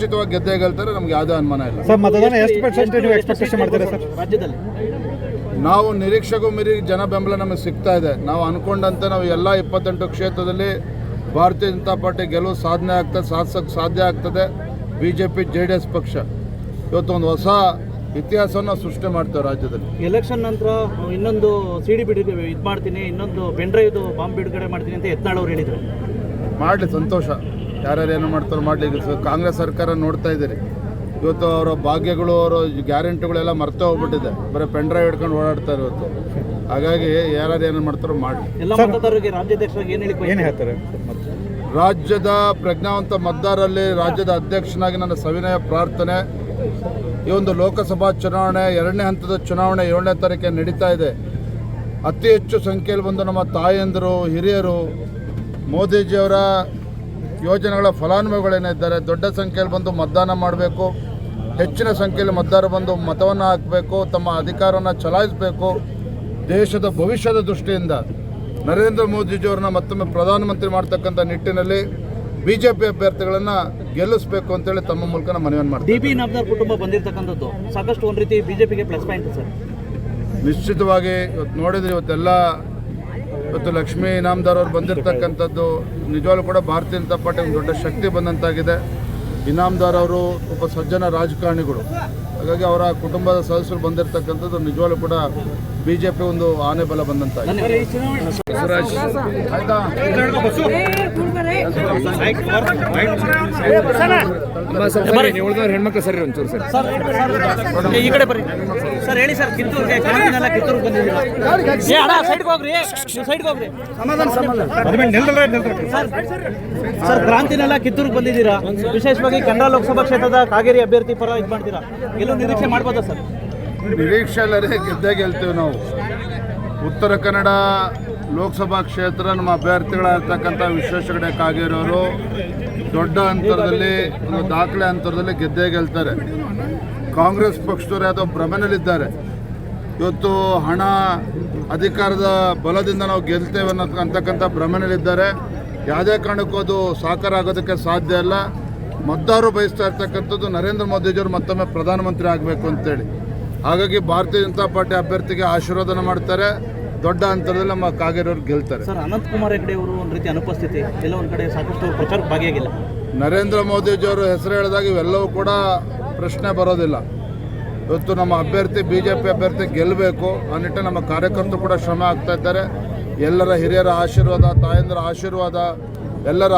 ನಿಶ್ಚಿತವಾಗಿ ಗೆದ್ದೇ ಗೆಲ್ತಾರೆ ನಮ್ಗೆ ಯಾವುದೇ ಅನುಮಾನ ಇಲ್ಲ. ಸರ್ ಮತದಾನ ಎಷ್ಟು ಪರ್ಸೆಂಟ್ ನೀವು ಎಕ್ಸ್ಪೆಕ್ಟೇಷನ್ ಮಾಡ್ತೀರಾ ಸರ್? ರಾಜ್ಯದಲ್ಲಿ. ನಾವು ನಿರೀಕ್ಷೆಗೂ ಮೀರಿ ಜನ ಬೆಂಬಲ ನಮಗೆ ಸಿಗ್ತಾ ಇದೆ. ನಾವು ಅನ್ಕೊಂಡಂತೆ ನಾವು ಎಲ್ಲ ಇಪ್ಪತ್ತೆಂಟು ಕ್ಷೇತ್ರದಲ್ಲಿ ಭಾರತೀಯ ಜನತಾ ಪಾರ್ಟಿ ಗೆಲುವು ಸಾಧನೆ ಆಗ್ತದೆ ಸಾಧಿಸೋಕ್ಕೆ ಸಾಧ್ಯ ಆಗ್ತದೆ. B J P J D S ಪಕ್ಷ. ಇವತ್ತು ಒಂದು ಹೊಸ ಇತಿಹಾಸವನ್ನು ಸೃಷ್ಟಿ ಮಾಡ್ತೇವೆ ರಾಜ್ಯದಲ್ಲಿ. ಎಲೆಕ್ಷನ್ ನಂತರ ಇನ್ನೊಂದು ಸಿ ಡಿ ಬಿಡುಗಡೆ ಇದು ಮಾಡ್ತೀನಿ ಇನ್ನೊಂದು ಬೆಂಡ್ರೈದು ಬಾಂಬ್ ಬಿಡುಗಡೆ ಮಾಡ್ತೀನಿ ಅಂತ ಯತ್ನಾಳ್ ಅವ್ರು ಹೇಳಿದರು. ಮಾಡಲಿ ಸಂತೋಷ. ಯಾರ್ಯಾರು ಏನು ಮಾಡ್ತಾರೋ ಮಾಡಲಿ ಕಾಂಗ್ರೆಸ್ ಸರ್ಕಾರ ನೋಡ್ತಾ ಇದ್ದೀರಿ. ಇವತ್ತು ಅವರ ಭಾಗ್ಯಗಳು ಅವರ ಗ್ಯಾರಂಟಿಗಳೆಲ್ಲ ಮರ್ತೇ ಹೋಗ್ಬಿಟ್ಟಿದೆ. ಬರೀ ಪೆಂಡ್ರೈವ್ ಹಿಡ್ಕೊಂಡು ಓಡಾಡ್ತಾರೆ ಇವತ್ತು ಹಾಗಾಗಿ ಯಾರ್ಯಾರು ಏನು ಮಾಡ್ತಾರೋ ಮಾಡಲಿ. ಎಲ್ಲ ಮತದಾರರಿಗೆ ರಾಜ್ಯಾಧ್ಯಕ್ಷರಾಗಿ ಏನು ಹೇಳಿ ಏನು ಹೇಳ್ತಾರೆ? ರಾಜ್ಯದ ಪ್ರಜ್ಞಾವಂತ ಮತದಾರರಲ್ಲಿ ರಾಜ್ಯದ ಅಧ್ಯಕ್ಷನಾಗಿ ನನ್ನ ಸವಿನಯ ಪ್ರಾರ್ಥನೆ. ಈ ಒಂದು ಲೋಕಸಭಾ ಚುನಾವಣೆ ಎರಡನೇ ಹಂತದ ಚುನಾವಣೆ ಏಳನೇ ತಾರೀಕೇ ನಡೀತಾ ಇದೆ. ಅತಿ ಹೆಚ್ಚು ಸಂಖ್ಯೆಯಲ್ಲಿ ಬಂದು ನಮ್ಮ ತಾಯಂದಿರು ಹಿರಿಯರು ಮೋದಿಜಿಯವರ ಯೋಜನೆಗಳ ಫಲಾನುಭವಿಗಳೇನಿದ್ದಾರೆ ದೊಡ್ಡ ಸಂಖ್ಯೆಯಲ್ಲಿ ಬಂದು ಮತದಾನ ಮಾಡಬೇಕು ಹೆಚ್ಚಿನ ಸಂಖ್ಯೆಯಲ್ಲಿ ಮತದಾರರು ಬಂದು ಮತವನ್ನು ಹಾಕಬೇಕು ತಮ್ಮ ಅಧಿಕಾರವನ್ನು ಚಲಾಯಿಸಬೇಕು. ದೇಶದ ಭವಿಷ್ಯದ ದೃಷ್ಟಿಯಿಂದ ನರೇಂದ್ರ ಮೋದಿಜಿಯವ್ರನ್ನ ಮತ್ತೊಮ್ಮೆ ಪ್ರಧಾನಮಂತ್ರಿ ಮಾಡ್ತಕ್ಕಂಥ ನಿಟ್ಟಿನಲ್ಲಿ ಬಿ ಜೆ ಪಿ ಅಭ್ಯರ್ಥಿಗಳನ್ನು ಗೆಲ್ಲಿಸಬೇಕು ಅಂತೇಳಿ ತಮ್ಮ ಮೂಲಕ ನಾನು ಮನವಿಯನ್ನು ಡಿ ಮಾಡ್ತೀನಿ ಬಿ ನಬ್ದಾರ್ ಕುಟುಂಬ ಬಂದಿರತಕ್ಕಂಥದ್ದು ಸಾಕಷ್ಟು ಒಂದು ರೀತಿ ಬಿಜೆಪಿಗೆ ಪ್ಲಸ್ ಪಾಯಿಂಟ್ ಸರ್. ನಿಶ್ಚಿತವಾಗಿ ಇವತ್ತು ನೋಡಿದ್ರೆ ಇವತ್ತೆಲ್ಲ ಇವತ್ತು ಲಕ್ಷ್ಮೀ ಇನಾಮ್ದಾರ್ ಅವ್ರು ಬಂದಿರತಕ್ಕಂಥದ್ದು ನಿಜವಾಗ್ಲೂ ಕೂಡ ಭಾರತೀಯ ಜನತಾ ಪಾರ್ಟಿ ಒಂದು ದೊಡ್ಡ ಶಕ್ತಿ ಬಂದಂತಾಗಿದೆ. ಇನಾಮ್ದಾರ್ ಅವರು ಒಬ್ಬ ಸಜ್ಜನ ರಾಜಕಾರಣಿಗಳು. ಹಾಗಾಗಿ ಅವರ ಕುಟುಂಬದ ಸದಸ್ಯರು ಬಂದಿರತಕ್ಕಂಥದ್ದು ನಿಜವಾಗ್ಲೂ ಕೂಡ ಬಿ ಜೆ ಪಿ ಒಂದು ಆನೆ ಬಲ ಬಂದಂತಾಗಿದೆ. ಹೆಣ್ಮಕ್ಳು ಸರಿ ಒಂಚೂರು ಸರ್ ಈ ಕಡೆ ಬರ್ರಿ ಸರ್ ಹೇಳಿ ಸರ್ ಕಿತ್ತೂರಿಗೆ ಕಿತ್ತೂರ್ಗೆ ಅಣ್ಣ ಸೈಡ್ಗೆ ಹೋಗ್ರಿ ಸರ್ ಕ್ರಾಂತಿನೆಲ್ಲ ಕಿತ್ತೂರ್ಗೆ ಬಂದಿದ್ದೀರಾ ವಿಶೇಷವಾಗಿ ಕನ್ನಡ ಲೋಕಸಭಾ ಕ್ಷೇತ್ರದ ಕಾಗೇರಿ ಅಭ್ಯರ್ಥಿ ಪರ ಇದು ಮಾಡ್ತೀರಾ ಎಲ್ಲೂ ನಿರೀಕ್ಷೆ ಮಾಡ್ಬೋದಾ ಸರ್ ನಿರೀಕ್ಷೆ ಗೆದ್ದೇ ಗೆಲ್ತೀವಿ ನಾವು ಉತ್ತರ ಕನ್ನಡ ಲೋಕಸಭಾ ಕ್ಷೇತ್ರ ನಮ್ಮ ಅಭ್ಯರ್ಥಿಗಳಾಗಿರ್ತಕ್ಕಂಥ ವಿಶ್ವೇಶ್ವರ ಕಾಗೇರವರು ದೊಡ್ಡ ಅಂತರದಲ್ಲಿ, ಒಂದು ದಾಖಲೆ ಅಂತರದಲ್ಲಿ ಗೆದ್ದೇ ಗೆಲ್ತಾರೆ. ಕಾಂಗ್ರೆಸ್ ಪಕ್ಷದವರು ಯಾವುದೋ ಭ್ರಮೆನಲ್ಲಿದ್ದಾರೆ. ಇವತ್ತು ಹಣ ಅಧಿಕಾರದ ಬಲದಿಂದ ನಾವು ಗೆಲ್ತೇವೆ ಅನ್ನೋ ಅಂತಕ್ಕಂಥ ಭ್ರಮೆನಲ್ಲಿದ್ದಾರೆ. ಯಾವುದೇ ಕಾರಣಕ್ಕೂ ಅದು ಸಾಕಾರ ಆಗೋದಕ್ಕೆ ಸಾಧ್ಯ ಇಲ್ಲ. ಮತದಾರರು ಬಯಸ್ತಾ ಇರ್ತಕ್ಕಂಥದ್ದು ನರೇಂದ್ರ ಮೋದಿಜಿಯವರು ಮತ್ತೊಮ್ಮೆ ಪ್ರಧಾನಮಂತ್ರಿ ಆಗಬೇಕು ಅಂತೇಳಿ. ಹಾಗಾಗಿ ಭಾರತೀಯ ಜನತಾ ಪಾರ್ಟಿ ಅಭ್ಯರ್ಥಿಗೆ ಆಶೀರ್ವಾದನ ಮಾಡ್ತಾರೆ. ದೊಡ್ಡ ಅಂತರದಲ್ಲಿ ನಮ್ಮ ಕಾಗೇರವ್ರು ಗೆಲ್ತಾರೆ. ಸರ್ ಅನಂತ್ ಕುಮಾರ್ ಹೆಗಡೆ ಅವರು ಒಂದು ರೀತಿ ಅನುಪಸ್ಥಿತಿ ಎಲ್ಲ ಒಂದು ಕಡೆ ಸಾಕಷ್ಟು ಪ್ರಚಾರಕ್ಕೆ ಭಾಗಿಯಾಗಿಲ್ಲ. ನರೇಂದ್ರ ಮೋದಿಜಿಯವರು ಹೆಸರು ಹೇಳಿದಾಗ ಇವೆಲ್ಲವೂ ಕೂಡ ಪ್ರಶ್ನೆ ಬರೋದಿಲ್ಲ. ಇವತ್ತು ನಮ್ಮ ಅಭ್ಯರ್ಥಿ ಬಿ ಜೆ ಪಿ ಅಭ್ಯರ್ಥಿ ಗೆಲ್ಲಬೇಕು ಆ ನಿಟ್ಟಿನಲ್ಲಿ ನಮ್ಮ ಕಾರ್ಯಕರ್ತರು ಕೂಡ ಶ್ರಮ ಆಗ್ತಾ ಇದ್ದಾರೆ. ಎಲ್ಲರ ಹಿರಿಯರ ಆಶೀರ್ವಾದ ತಾಯಂದಿರ ಆಶೀರ್ವಾದ ಎಲ್ಲರ